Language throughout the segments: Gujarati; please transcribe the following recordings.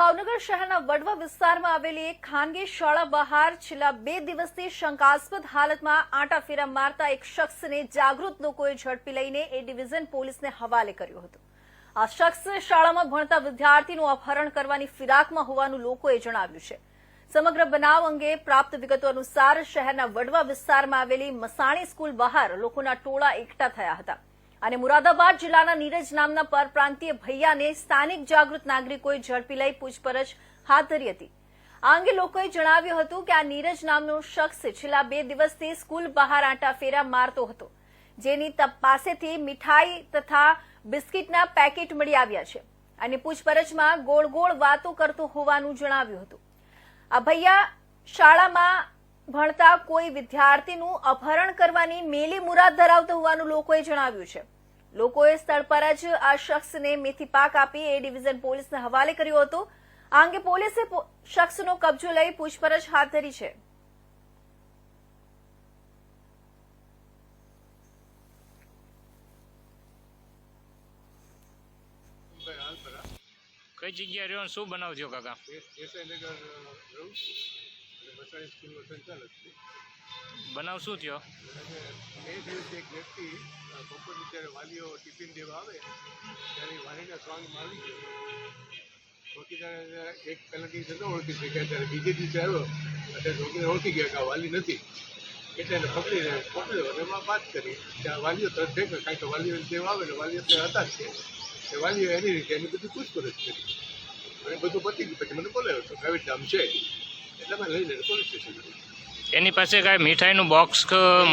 ભાવનગર શહેરના વડવા વિસ્તારમાં આવેલી એક ખાનગી શાળા બહાર છેલ્લા બે દિવસથી શંકાસ્પદ હાલતમાં આંટાફેરા મારતા એક શખ્સને જાગૃત લોકોએ ઝડપી લઈને એ ડિવિઝન પોલીસને હવાલે કર્યો હતો. આ શખ્સ શાળામાં ભણતા વિદ્યાર્થીનું અપહરણ કરવાની ફિરાકમાં હોવાનું લોકોએ જણાવ્યું છે. સમગ્ર બનાવ અંગે પ્રાપ્ત વિગતો અનુસાર શહેરના વડવા વિસ્તારમાં આવેલી મસાણી સ્કૂલ બહાર લોકોના ટોળા એકઠા થયા હતા. અને મુરાદાબાદ જિલ્લાના નીરજ નામના પરપ્રાંતીય ભૈયાને સ્થાનિક જાગૃત નાગરિકોએ ઝડપી લઈ પૂછપરછ હાથ ધરી હતી. આ અંગે લોકોએ જણાવ્યું હતું કે આ નીરજ નામનો શખ્સ છેલ્લા બે દિવસથી સ્કૂલ બહાર આંટા ફેરા મારતો હતો, જેની પાસેથી મીઠાઈ તથા બિસ્કિટના પેકેટ મળી આવ્યા છે અને પૂછપરછમાં ગોળ ગોળ વાતો કરતો હોવાનું જણાવ્યું હતું. આ ભૈયા શાળામાં ભણતા કોઈ વિદ્યાર્થીનું અપહરણ કરવાની મેલી મુરાદ ધરાવતો હોવાનું લોકોએ જણાવ્યું છે. લોકોએ સ્થળ પર જ આ શખ્સને મેથી પાક આપી એ ડિવિઝન પોલીસને હવાલે કર્યો હતો. આ અંગે પોલીસે શખ્સનો કબજો લઈ પૂછપરછ હાથ ધરી છે. કઈ જગ્યાએ રહ્યો શું બનાવ થયો કાકા? એસઆઈનગર રહું છું. અને મસાણી સ્કૂલનો સંચાલક છું. બનાવ શું થયો? એ દિવસે એક વ્યક્તિ બપોરની જ્યારે વાલીઓ ટિફિન દેવા આવે, ત્યારે વાલીના સ્વાંગમાં આવી ગયો. એક દિવસે ન ઓળખી શક્યા ત્યારે બીજે દિવસે આવ્યો એટલે ચોકીદાર ઓળખી ગયા કે આ વાલી નથી. એટલે એને પકડીને પકડ્યો અને એમાં વાત કરી કે આ વાલીઓ તરત ભેગા કારણ કે વાલીઓ દેવા આવે ને વાલીઓ ત્યાં હતા જ છે. એ વાલીઓ એની રીતે એની બધી પૂછપરછ કરી. અને બધું પતી ગયું. પછી મને બોલાવ્યો તો, પ્રાઇવેટ કામ છે. એટલે મેં લઈને પોલીસ સ્ટેશન. એની પાસે કાંઈ મીઠાઈનું બોક્સ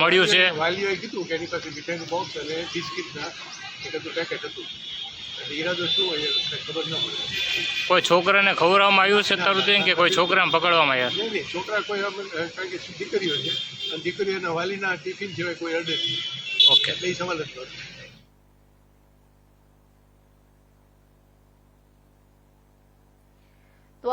મળ્યું છે? વાલીઓએ કીધું કે એની પાસે મીઠાઈનું બોક્સ અને બિસ્કિટના એક પેકેટ હતું. એટલે શું હોય ખબર ન કોઈ છોકરાને ખવડાવવામાં આવ્યું છે તારું તેમ કે કોઈ છોકરાને પકડવામાં આવ્યા? છોકરા કોઈ કારણ કે દીકરીઓ છે. અને દીકરીઓના વાલીના ટિફિન સિવાય કોઈ અડે ઓકે. એટલે એ સવાલ જ તો